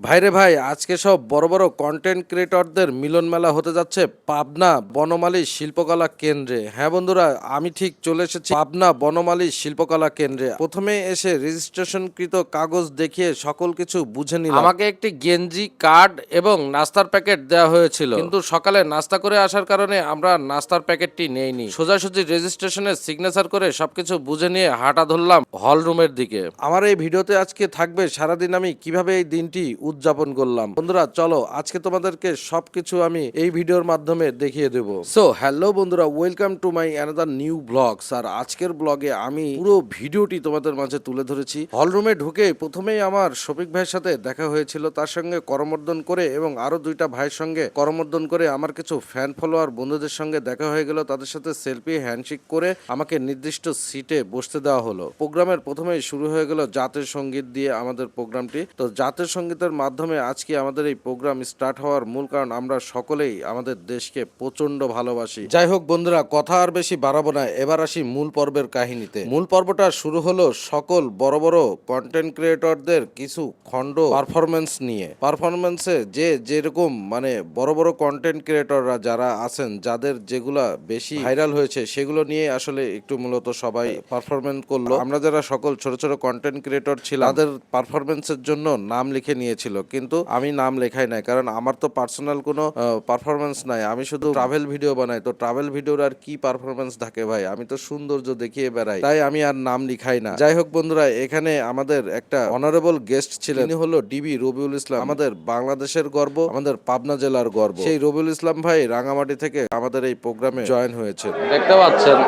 ভাইরে ভাই আজকে সব বড় বড় কন্টেন্ট ক্রিয়েটরদের মিলন মেলা হতে যাচ্ছে পাবনা বনমালী শিল্পকলা কেন্দ্রে। হ্যাঁ বন্ধুরা আমি ঠিক চলে এসেছি পাবনা বনমালী শিল্পকলা কেন্দ্রে। প্রথমে এসে রেজিস্ট্রেশনকৃত কাগজ দেখিয়ে সকল কিছু বুঝে নিলাম। আমাকে একটি গেঞ্জি কার্ড এবং নাস্তার প্যাকেট দেওয়া হয়েছিল। কিন্তু সকালে নাস্তা করে আসার কারণে আমরা নাস্তার প্যাকেটটি নেইনি। সোজাসুজি রেজিস্ট্রেশনের সিগনেচার করে সবকিছু বুঝে নিয়ে হাঁটা ধরলাম হল রুমের দিকে। আমার এই ভিডিওতে আজকে থাকবে সারাদিন আমি কীভাবে এই দিনটি উদযাপন করলাম। বন্ধুরা, চলো আজকে তোমাদেরকে সবকিছু আমি এই ভিডিওর মাধ্যমে দেখিয়ে দেব। সো হ্যালো বন্ধুরা welcome to my another new blogs আর আজকের ব্লগে আমি পুরো ভিডিওটি তোমাদের মাঝে তুলে ধরেছি। হল রুমে ঢুকে প্রথমেই আমার শফিক ভাইয়ের সাথে দেখা হয়েছিল, তার সঙ্গে করমর্দন করে এবং আরও দুইটা ভাইয়ের সঙ্গে করমর্দন করে আমার কিছু ফ্যান ফলোয়ার বন্ধুদের সঙ্গে দেখা হয়ে গেল, তাদের সাথে সেলফি হ্যান্ডশেক করে আমাকে নির্দিষ্ট সিটে বসতে দেওয়া হলো। প্রোগ্রামের প্রথমেই শুরু হয়ে গেল জাতীয় সংগীত দিয়ে আমাদের প্রোগ্রামটি তো জাতীয় সঙ্গীতের মাধ্যমে আজকে আমাদের এই প্রোগ্রাম স্টার্ট হওয়ার মূল কারণ আমরা সকলেই আমাদের দেশকে প্রচণ্ড ভালোবাসি। যাই হোক বন্ধুরা, কথা আর বেশি বাড়াবো না। এবার আসি মূল পর্বের কাহিনীতে। মূল পর্বটা শুরু হলো সকল বড় বড় কন্টেন্ট ক্রিয়েটরদের কিছু খণ্ড পারফরমেন্স নিয়ে। পারফরমেন্সে যে যেরকম মানে বড় বড় কন্টেন্ট ক্রিয়েটররা যারা আছেন, যাদের যেগুলা বেশি ভাইরাল হয়েছে, সেগুলো নিয়ে আসলে একটু মূলত সবাই পারফরমেন্স করল। আমরা যারা সকল ছোট ছোট কন্টেন্ট ক্রিয়েটর ছিল তাদের পারফরমেন্সের জন্য নাম লিখে নিয়েছিল কিন্তু আমি নাম লেখাই নাই, কারণ আমার তো পার্সোনাল কোনো পারফরমেন্স নাই। আমি শুধু ট্রাভেল ভিডিও বানাই, তো ট্রাভেল ভিডিওর আর কি পারফরমেন্স থাকে ভাই? আমি তো সৌন্দর্য দেখিয়ে বেড়াই, তাই আমি আর নাম লিখাই না। যাই হোক বন্ধুরা, এখানে আমাদের একটা অনারেবল গেস্ট ছিলেন, তিনি হলো ডিবি রবিউল ইসলাম, আমাদের বাংলাদেশের গর্ব, আমাদের পাবনা জেলার গর্ব। সেই রবিউল ইসলাম ভাই রাঙামাটি থেকে আমাদের এই প্রোগ্রামে জয়েন হয়েছে দেখতে পাচ্ছেন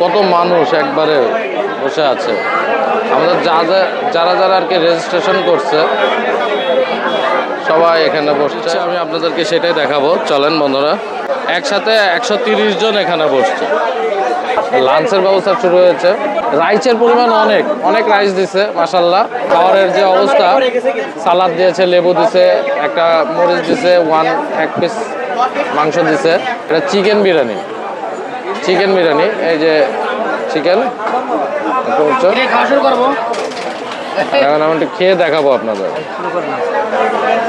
কত মানুষ একবারে বসে আছে। আমাদের যারা যারা আর কি রেজিস্ট্রেশন করছে সবাই এখানে বসছে আমি আপনাদেরকে সেটাই দেখাবো। চলেন বন্ধুরা একসাথে একশো তিরিশ জন এখানে বসছে। লাঞ্চের ব্যবস্থা শুরু হয়েছে। রাইসের পরিমাণ অনেক অনেক রাইস দিছে মাসাল্লাহ খাবারের যে অবস্থা সালাদ দিয়েছে লেবু দিছে একটা মরিচ দিছে ওয়ান এক পিস মাংস দিছে। এটা চিকেন বিরিয়ানি চিকেন বিরিয়ানি এই যে চিকেন এখন আমি একটু খেয়ে দেখাবো আপনাদের।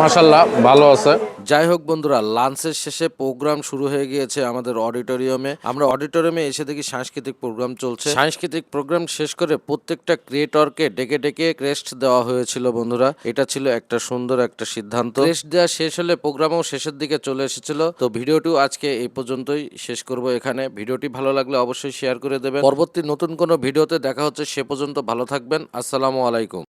মাসাল্লাহ ভালো আছে। যাই হোক বন্ধুরা, লাঞ্চের শেষে প্রোগ্রাম শুরু হয়ে গিয়েছে আমাদের অডিটোরিয়ামে। আমরা অডিটোরিয়ামে এসে দেখি সাংস্কৃতিক প্রোগ্রাম চলছে। সাংস্কৃতিক প্রোগ্রাম শেষ করে প্রত্যেকটা ক্রিয়েটরকে ডেকে ডেকে ক্রেস্ট দেওয়া হয়েছিল বন্ধুরা। এটা ছিল একটা সুন্দর একটা সিদ্ধান্ত। ক্রেস্ট দেওয়া শেষ হলে প্রোগ্রামও শেষের দিকে চলে এসেছিল। তো ভিডিওটিও আজকে এই পর্যন্তই শেষ করব এখানে। ভিডিওটি ভালো লাগলে অবশ্যই শেয়ার করে দেবেন। পরবর্তী নতুন কোনো ভিডিওতে দেখা হচ্ছে সে পর্যন্ত ভালো থাকবেন। আসসালামু আলাইকুম।